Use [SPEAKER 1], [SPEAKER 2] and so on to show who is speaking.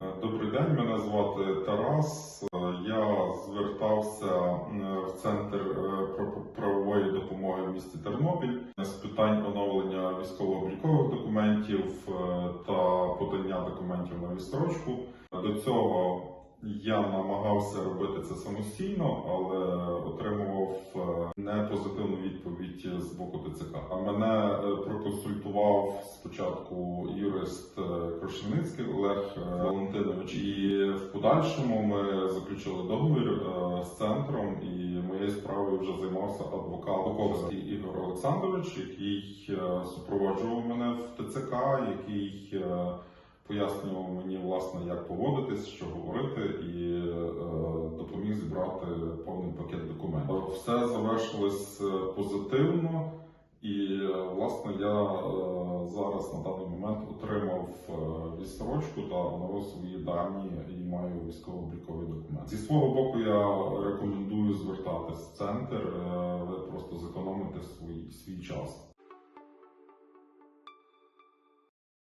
[SPEAKER 1] Добрий день, мене звати Тарас. Е, Я звертався е, в центр е, правової допомоги в місті Тернопіль з питань оновлення військово-облікових документів е, та подання документів на відстрочку. До цього я намагався робити це самостійно, але отримував е, непозитивну відповідь з боку ТЦК. А мене е, проконсультував спочатку юрист е, Олег е, Валентинович, і в подальшому ми заключили договір е, з центром, і моєю справою вже займався адвокат Буковський Ігор Олександрович, який е, супроводжував мене в ТЦК, який е, пояснював мені власне, як поводитись, що говорити, і е, допоміг зібрати повний пакет документів. Все завершилось е, позитивно, і е, власне я е, зараз на даний момент отримав е, відстрочку та оновив свої дані і маю військово-обліковий документ. Зі свого боку я рекомендую звертатись в центр. е, Ви просто зекономите свій, свій час.